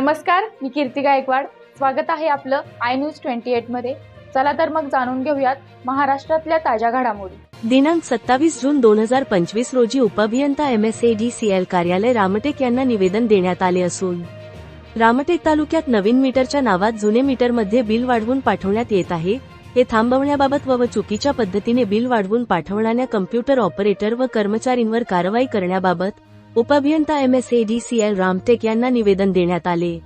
नमस्कार मी कीर्ती गायकवाड. स्वागत आहे आपलं आय न्यूज ट्वेंटी एटमध्ये. चला तर मग जाणून घेऊयात महाराष्ट्रातल्या ताज्या घडामोडी. दिनांक सत्तावीस जून दोन हजार पंचवीस रोजी उपअभियंता M S E D C L कार्यालय रामटेक यांना निवेदन देण्यात आले असून रामटेक तालुक्यात नवीन मीटरच्या नावात जुने मीटरमध्ये बिल वाढवून पाठवण्यात येत आहे. हे थांबवण्याबाबत व चुकीच्या पद्धतीने बिल वाढवून पाठवणाऱ्या कम्प्युटर ऑपरेटर व कर्मचारींवर कारवाई करण्याबाबत उपअभियंता M S E D C L Ramtek यांना निवेदन देण्यात आले.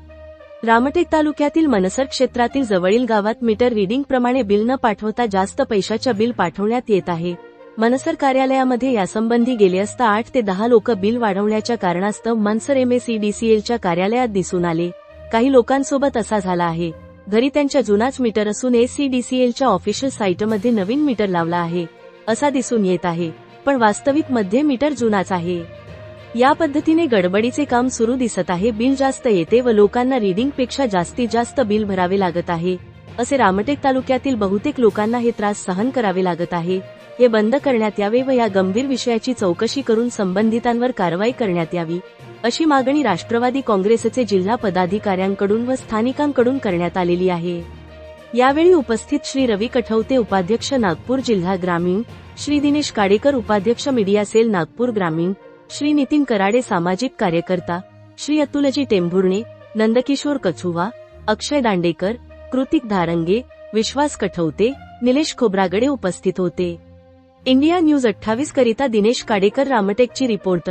रामटेक तालुक्यातील मनसर क्षेत्रातील जवळील गावात मीटर रिडिंग प्रमाणे बिल न पाठवता जास्त पैशाच्या बिल पाठवण्यात येत आहे. मनसर कार्यालयामध्ये यासंबंधी गेले असता आठ ते दहा लोक बिल वाढवण्याच्या कारणास्तव मनसर एमएसईडीसीएलच्या कार्यालयात दिसून आले. काही लोकांसोबत असा झाला आहे. घरी त्यांच्या जुनाच मीटर असून एससीडीसीएलच्या ऑफिशियल साईटमध्ये नवीन मीटर लावला आहे. असा दिसून येत आहे. पण वास्तविकमध्ये मीटर जुनाच आहे. या पद्धतीने गडबडीचे काम सुरू दिसत आहे. बिल जास्त येते व लोकांना रिडिंगपेक्षा जास्तीत जास्त बिल भरावे लागत आहे. असे रामटेक तालुक्यातील बहुतेक लोकांना हे त्रास सहन करावे लागत आहे. हे बंद करण्यात यावे व या गंभीर विषयाची चौकशी करून संबंधितांवर कारवाई करण्यात यावी अशी मागणी राष्ट्रवादी काँग्रेसचे जिल्हा पदाधिकाऱ्यांकडून व स्थानिकांकडून करण्यात आलेली आहे. यावेळी उपस्थित श्री रवी कठवते उपाध्यक्ष नागपूर जिल्हा ग्रामीण श्री दिनेश काडेकर उपाध्यक्ष मीडिया सेल नागपूर ग्रामीण श्री नितीन कराडे सामाजिक कार्यकर्ता श्री अतुलजी टेंभुर्णे नंदकिशोर कछुवा अक्षय दांडेकर कृतिक धारंगे विश्वास कठवते निलेश खोब्रागडे उपस्थित होते. इंडिया न्यूज अठ्ठावीस करिता दिनेश काडेकर रामटेकची रिपोर्ट.